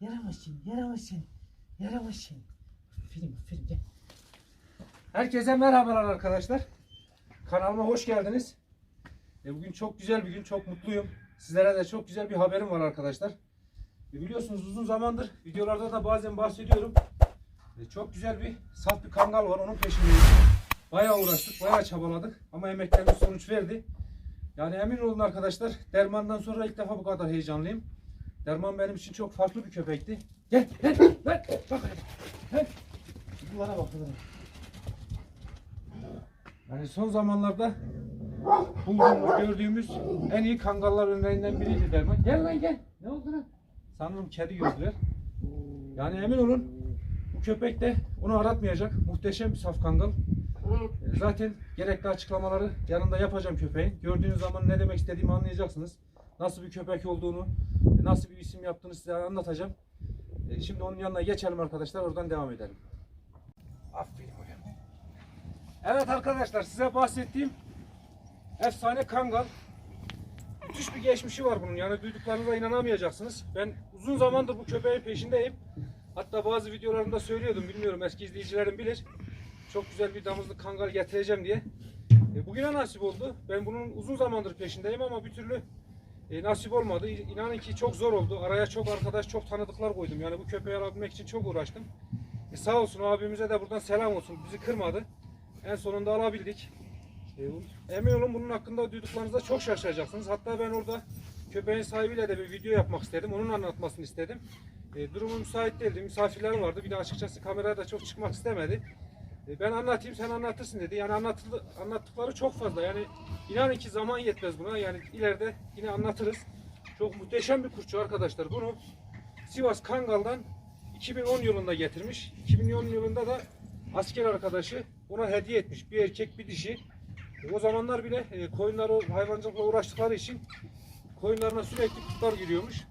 Yaramazsın, yaramazsın, yaramazsın. Aferin, aferin gel. Herkese merhabalar arkadaşlar. Kanalıma hoş geldiniz. E, bugün çok güzel bir gün, çok mutluyum. Sizlere de çok güzel bir haberim var arkadaşlar. E, biliyorsunuz uzun zamandır videolarda da bazen bahsediyorum. E, çok güzel bir saf bir kangal var, onun peşindeyiz. Bayağı uğraştık, bayağı çabaladık ama emeklerimiz sonuç verdi. Yani emin olun arkadaşlar, Derman'dan sonra ilk defa bu kadar heyecanlıyım. Derman benim için çok farklı bir köpekti. Gel, gel, gel, bak. Gel. Bunlara bak. Yani son zamanlarda bulduğumuz, gördüğümüz en iyi kangallar örneğinden biriydi Derman. Gel lan gel. Ne oldu lan? Sanırım kedi gördüler. Yani emin olun bu köpek de onu aratmayacak. Muhteşem bir saf kangal. E, Zaten gerekli açıklamaları yanında yapacağım köpeğin. Gördüğünüz zaman ne demek istediğimi anlayacaksınız. Nasıl bir köpek olduğunu, nasıl bir isim yaptığını size anlatacağım. E, Şimdi onun yanına geçelim arkadaşlar. Oradan devam edelim. Aferin hocam. Evet arkadaşlar size bahsettiğim efsane kangal. Müthiş bir geçmişi var bunun. Yani duyduklarınıza inanamayacaksınız. Ben uzun zamandır bu köpeğin peşindeyim. Hatta bazı videolarımda söylüyordum. Bilmiyorum eski izleyicilerim bilir. Çok güzel bir damızlık kangal getireceğim diye. E, bugüne nasip oldu. Ben bunun uzun zamandır peşindeyim ama bir türlü e, nasip olmadı. İnanın ki çok zor oldu. Araya çok arkadaş, çok tanıdıklar koydum. Yani bu köpeği alabilmek için çok uğraştım. E, sağ olsun abimize de buradan selam olsun. Bizi kırmadı. En sonunda alabildik. E, emin olun bunun hakkında duyduklarınızda çok şaşıracaksınız. Hatta ben orada köpeğin sahibiyle de bir video yapmak istedim. Onun anlatmasını istedim. E, durumu müsait değildi. Misafirlerim vardı. Bir de açıkçası kameraya da çok çıkmak istemedi. E, ben anlatayım sen anlatırsın dedi. Yani anlatıldı, anlattıkları çok fazla. Yani inanın ki zaman yetmez buna. Yani ileride yine anlatırız. Çok muhteşem bir kurtçu arkadaşlar. Bunu Sivas Kangal'dan 2010 yılında getirmiş. 2010 yılında da asker arkadaşı ona hediye etmiş. Bir erkek bir dişi. E, O zamanlar bile e, koyunları hayvancılıkla uğraştıkları için koyunlarına sürekli kurtlar giriyormuş.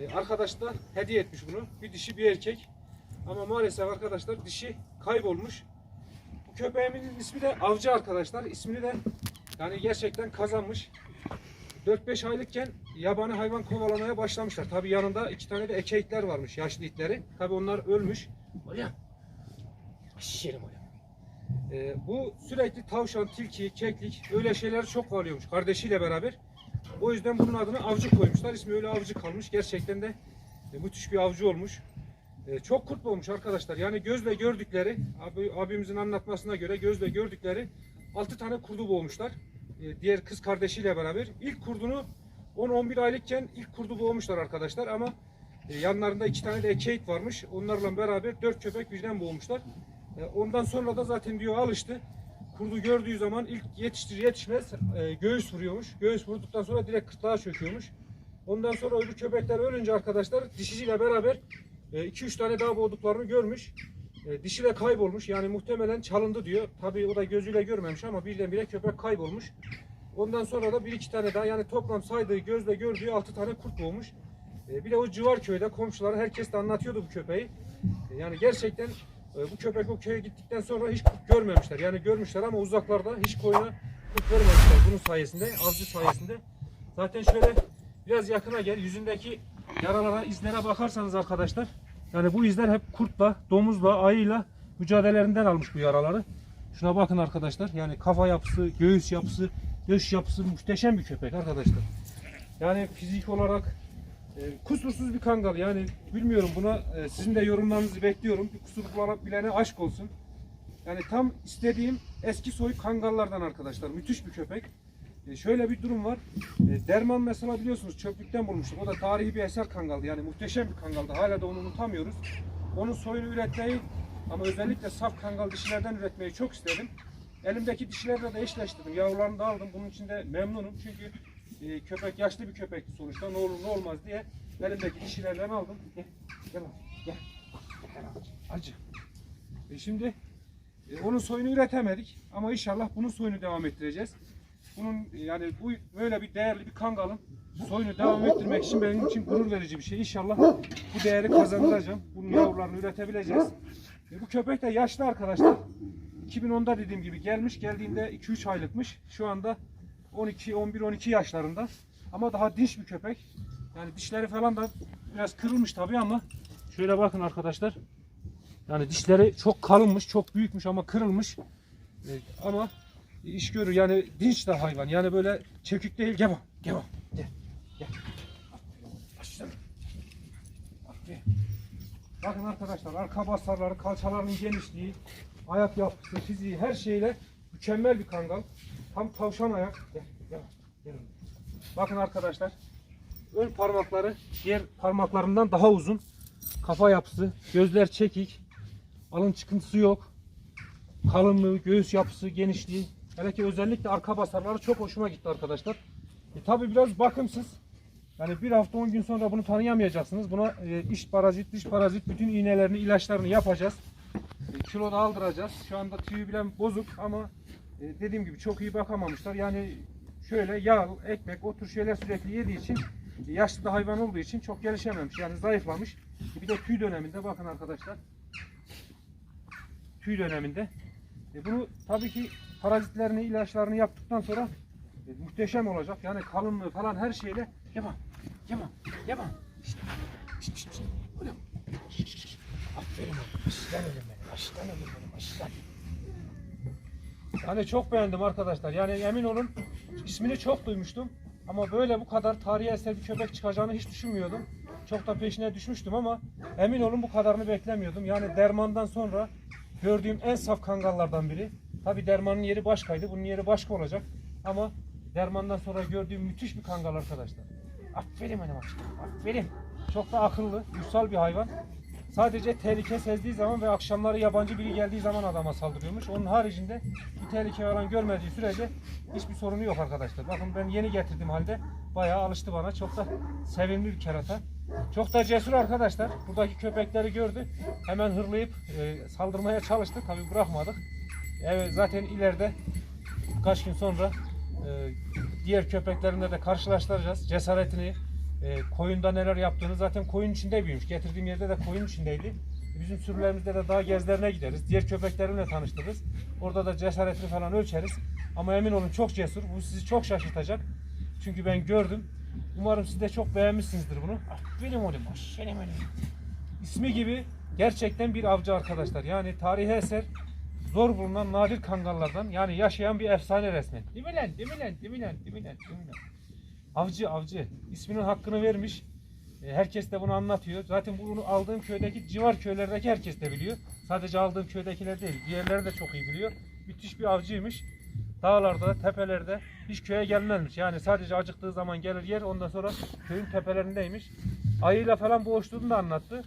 E, arkadaş da hediye etmiş bunu. Bir dişi bir erkek. Ama maalesef arkadaşlar dişi kaybolmuş. Bu köpeğimin ismi de Avcı arkadaşlar. İsmini de yani gerçekten kazanmış. 4-5 aylıkken yabani hayvan kovalamaya başlamışlar. Tabi yanında iki tane de eke itler varmış, yaşlı itleri. Tabi onlar ölmüş. Oraya. Şişerim oraya. Ee, bu sürekli tavşan, tilki, keklik öyle şeyleri çok kovalıyormuş kardeşiyle beraber. O yüzden bunun adını avcı koymuşlar. İsmi öyle avcı kalmış. Gerçekten de müthiş bir avcı olmuş. E, çok kurt olmuş arkadaşlar. Yani gözle gördükleri, abi, abimizin anlatmasına göre gözle gördükleri 6 tane kurdu boğmuşlar. E, diğer kız kardeşiyle beraber. İlk kurdunu 10-11 aylıkken ilk kurdu boğmuşlar arkadaşlar ama e, yanlarında iki tane de ekeit varmış. Onlarla beraber 4 köpek birden boğmuşlar. E, ondan sonra da zaten diyor alıştı. Kurdu gördüğü zaman ilk yetiştir yetişmez e, göğüs vuruyormuş. Göğüs vurduktan sonra direkt kıtlığa çöküyormuş. Ondan sonra öbür köpekler ölünce arkadaşlar dişiciyle beraber 2-3 tane daha boğduklarını görmüş. E, dişi de kaybolmuş. Yani muhtemelen çalındı diyor. Tabii o da gözüyle görmemiş ama birdenbire köpek kaybolmuş. Ondan sonra da bir iki tane daha yani toplam saydığı gözle gördüğü 6 tane kurt boğmuş. E, bir de o civar köyde komşuları herkes de anlatıyordu bu köpeği. E, yani gerçekten e, bu köpek o köye gittikten sonra hiç görmemişler. Yani görmüşler ama uzaklarda hiç koyuna kurt vermemişler bunun sayesinde, avcı sayesinde. Zaten şöyle biraz yakına gel. Yüzündeki yaralara, izlere bakarsanız arkadaşlar. Yani bu izler hep kurtla, domuzla, ayıyla mücadelelerinden almış bu yaraları. Şuna bakın arkadaşlar. Yani kafa yapısı, göğüs yapısı, dış yapısı muhteşem bir köpek arkadaşlar. Yani fizik olarak e, kusursuz bir kangal. Yani bilmiyorum buna e, sizin de yorumlarınızı bekliyorum. Bir kusur bulabilene aşk olsun. Yani tam istediğim eski soy kangallardan arkadaşlar. Müthiş bir köpek. E, şöyle bir durum var. E, Derman mesela biliyorsunuz çöplükten bulmuştuk. O da tarihi bir eser kangaldı. Yani muhteşem bir kangaldı. Hala da onu unutamıyoruz. Onun soyunu üretmeyi ama özellikle saf kangal dişilerden üretmeyi çok istedim. Elimdeki dişilerle de eşleştirdim. Yavrularını da aldım. Bunun için de memnunum. Çünkü e, köpek yaşlı bir köpekti sonuçta. Ne olur ne olmaz diye elimdeki dişilerden aldım. Gel, gel, gel. Acı. E şimdi onun soyunu üretemedik ama inşallah bunun soyunu devam ettireceğiz. Bunun yani bu böyle bir değerli bir kangalın soyunu devam ettirmek için benim için gurur verici bir şey. İnşallah bu değeri kazandıracağım. Bunun yavrularını üretebileceğiz. E, bu köpek de yaşlı arkadaşlar. 2010'da dediğim gibi gelmiş. Geldiğinde 2-3 aylıkmış. Şu anda 12, 11, 12 yaşlarında. Ama daha dinç bir köpek. Yani dişleri falan da biraz kırılmış tabii ama şöyle bakın arkadaşlar. Yani dişleri çok kalınmış, çok büyükmüş ama kırılmış. Ee, ama iş görür. Yani dinç de hayvan. Yani böyle çekik değil. Gel bak. Gel bak. Bakın arkadaşlar arka basarları, kalçalarının genişliği, ayak yapısı, fiziği her şeyle mükemmel bir kangal. Tam tavşan ayak. Gel, gel, gel. Bakın arkadaşlar. Ön parmakları diğer parmaklarından daha uzun. Kafa yapısı, gözler çekik. Alın çıkıntısı yok. Kalınlığı, göğüs yapısı, genişliği. Hele ki özellikle arka basarları çok hoşuma gitti arkadaşlar. E, tabi biraz bakımsız. Yani bir hafta 10 gün sonra bunu tanıyamayacaksınız. Buna e, iç parazit, dış parazit bütün iğnelerini, ilaçlarını yapacağız. E, kilo da aldıracağız. Şu anda tüyü bilen bozuk ama e, dediğim gibi çok iyi bakamamışlar. Yani şöyle yağ, ekmek, o tür şeyler sürekli yediği için e, yaşlı da hayvan olduğu için çok gelişememiş. Yani zayıflamış. E, bir de tüy döneminde bakın arkadaşlar. Tüy döneminde. E, bunu tabii ki parazitlerini, ilaçlarını yaptıktan sonra e, muhteşem olacak. Yani kalınlığı falan her şeyle yapam. Yapam. Yapam. Aslan. Yani çok beğendim arkadaşlar. Yani emin olun ismini çok duymuştum. Ama böyle bu kadar tarihi eser bir köpek çıkacağını hiç düşünmüyordum. Çok da peşine düşmüştüm ama emin olun bu kadarını beklemiyordum. Yani dermandan sonra gördüğüm en saf kangallardan biri. Tabi dermanın yeri başkaydı. Bunun yeri başka olacak. Ama dermandan sonra gördüğüm müthiş bir kangal arkadaşlar. Aferin benim aşkım. Aferin. Çok da akıllı, uysal bir hayvan. Sadece tehlike sezdiği zaman ve akşamları yabancı biri geldiği zaman adama saldırıyormuş. Onun haricinde bir tehlike falan görmediği sürece hiçbir sorunu yok arkadaşlar. Bakın ben yeni getirdim halde bayağı alıştı bana. Çok da sevimli bir kerata. Çok da cesur arkadaşlar. Buradaki köpekleri gördü. Hemen hırlayıp e, saldırmaya çalıştı. Tabi bırakmadık. Evet zaten ileride birkaç gün sonra e, diğer köpeklerinde de karşılaştıracağız. Cesaretini, e, koyunda neler yaptığını zaten koyun içinde büyümüş. Getirdiğim yerde de koyun içindeydi. Bizim sürülerimizde de dağ gezlerine gideriz. Diğer köpeklerimle tanıştırırız. Orada da cesaretini falan ölçeriz. Ama emin olun çok cesur. Bu sizi çok şaşırtacak. Çünkü ben gördüm. Umarım siz de çok beğenmişsinizdir bunu. Benim oğlum, benim oğlum. İsmi gibi gerçekten bir avcı arkadaşlar. Yani tarihi eser zor bulunan nadir kangallardan. Yani yaşayan bir efsane resmen. Değil mi lan? Değil mi lan? Değil mi lan? Değil mi lan? Değil mi lan? Avcı avcı. İsminin hakkını vermiş. E, Herkes de bunu anlatıyor. Zaten bunu aldığım köydeki civar köylerdeki herkes de biliyor. Sadece aldığım köydekiler değil. Diğerleri de çok iyi biliyor. Müthiş bir avcıymış. Dağlarda, tepelerde hiç köye gelmezmiş. Yani sadece acıktığı zaman gelir yer ondan sonra köyün tepelerindeymiş. Ayıyla falan boğuştuğunu da anlattı.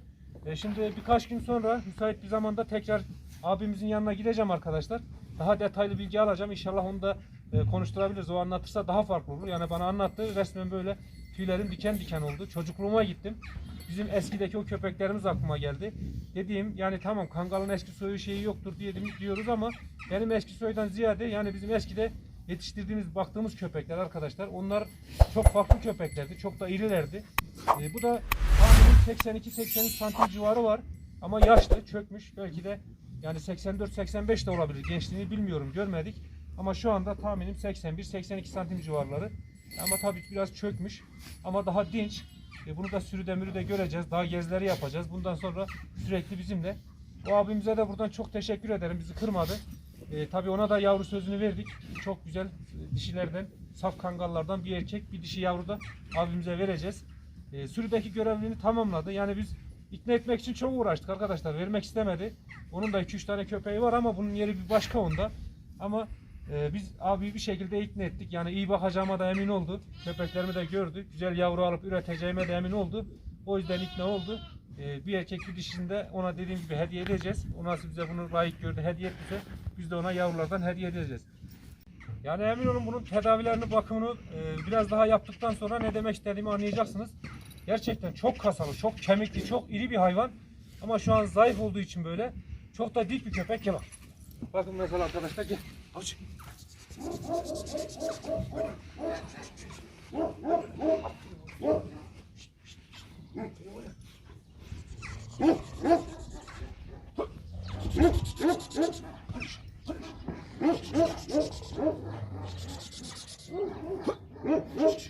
E, şimdi birkaç gün sonra müsait bir zamanda tekrar abimizin yanına gideceğim arkadaşlar. Daha detaylı bilgi alacağım. İnşallah onu da e, konuşturabiliriz. O anlatırsa daha farklı olur. Yani bana anlattı. Resmen böyle tüylerim diken diken oldu. Çocukluğuma gittim. Bizim eskideki o köpeklerimiz aklıma geldi. Dediğim yani tamam kangalın eski soyu şeyi yoktur diye diyoruz ama benim eski soydan ziyade yani bizim eskide yetiştirdiğimiz baktığımız köpekler arkadaşlar onlar çok farklı köpeklerdi. Çok da irilerdi. E, bu da tahminim 82-83 santim civarı var. Ama yaşlı, çökmüş. Belki de yani 84-85 de olabilir. Gençliğini bilmiyorum, görmedik. Ama şu anda tahminim 81-82 santim civarları. Ama tabii biraz çökmüş. Ama daha dinç. E, bunu da sürüde mürüde göreceğiz. Daha gezileri yapacağız. Bundan sonra sürekli bizimle. O abimize de buradan çok teşekkür ederim. Bizi kırmadı. E, tabii ona da yavru sözünü verdik. Çok güzel e, dişilerden, saf kangallardan bir erkek, bir dişi yavru da abimize vereceğiz. E, sürüdeki görevini tamamladı. Yani biz ikna etmek için çok uğraştık arkadaşlar. Vermek istemedi. Onun da 2-3 tane köpeği var ama bunun yeri bir başka onda. Ama e, biz abi bir şekilde ikna ettik. Yani iyi bakacağıma da emin oldu. Köpeklerimi de gördü. Güzel yavru alıp üreteceğime de emin oldu. O yüzden ikna oldu. E, bir erkek bir dişini de ona dediğim gibi hediye edeceğiz. O nasıl bize bunu layık gördü hediye ettiyse biz de ona yavrulardan hediye edeceğiz. Yani emin olun bunun tedavilerini, bakımını e, biraz daha yaptıktan sonra ne demek istediğimi anlayacaksınız. Gerçekten çok kasalı, çok kemikli, çok iri bir hayvan. Ama şu an zayıf olduğu için böyle çok da dik bir köpek. Bak. Bakın mesela arkadaşlar gel. Aç.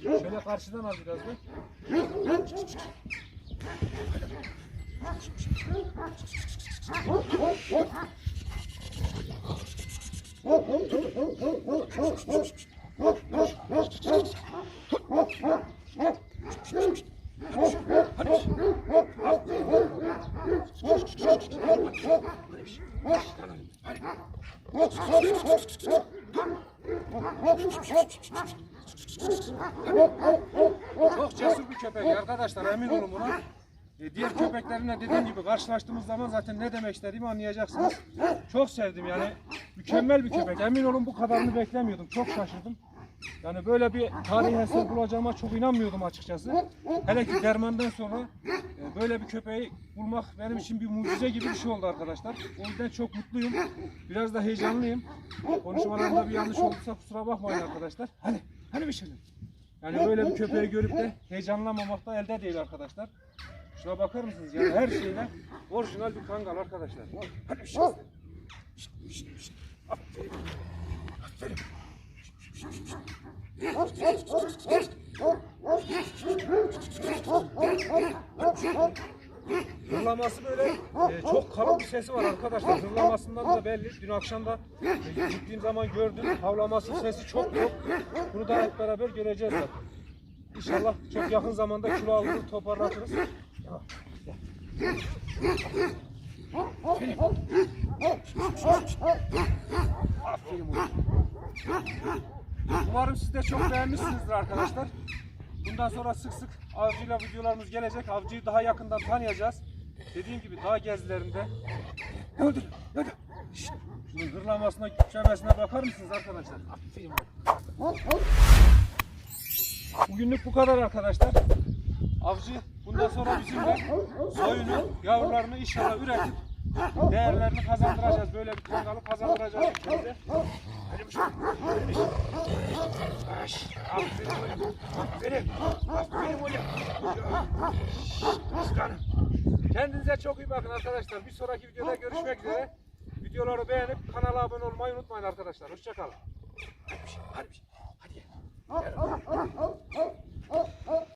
Şöyle karşıdan al biraz da. Çok cesur bir köpek arkadaşlar emin olun buna. E, diğer köpeklerimle dediğim gibi karşılaştığımız zaman zaten ne demek istediğimi anlayacaksınız. Çok sevdim yani mükemmel bir köpek. Emin olun bu kadarını beklemiyordum. Çok şaşırdım. Yani böyle bir tarihi eser bulacağıma çok inanmıyordum açıkçası. Hele ki dermandan sonra e, böyle bir köpeği bulmak benim için bir mucize gibi bir şey oldu arkadaşlar. O yüzden çok mutluyum. Biraz da heyecanlıyım. Konuşmalarımda bir yanlış olduysa kusura bakmayın arkadaşlar. Hadi, hadi bir şeyler. Yani böyle bir köpeği görüp de heyecanlanmamak da elde değil arkadaşlar. Şuna bakar mısınız? Yani her şeyle orijinal bir kangal arkadaşlar. Hadi bir şey. Aferin. Aferin. Hırlaması böyle e, çok kalın bir sesi var arkadaşlar. Hırlamasından da belli. Dün akşam da e, gittiğim zaman gördüm. Havlaması sesi çok yok. Bunu da hep beraber göreceğiz zaten. İnşallah çok yakın zamanda kilo alırız, toparlatırız. Umarım siz de çok beğenmişsinizdir arkadaşlar. Bundan sonra sık sık avcıyla videolarımız gelecek. Avcıyı daha yakından tanıyacağız. Dediğim gibi dağ gezilerinde. Ne oldu? Ne oldu? Şşt! Şunun hırlamasına, küçülmesine bakar mısınız arkadaşlar? Aferin. Bugünlük bu kadar arkadaşlar. Avcı bundan sonra bizimle soyunu, yavrularını inşallah üretip değerlerini kazandıracağız. Böyle bir kangalı kazandıracağız ülkemize. Kendinize çok iyi bakın arkadaşlar. Bir sonraki videoda görüşmek üzere. Videoları beğenip kanala abone olmayı unutmayın arkadaşlar. Hoşçakalın. Hadi bir şey. Hadi bir şey. Hadi. Gel.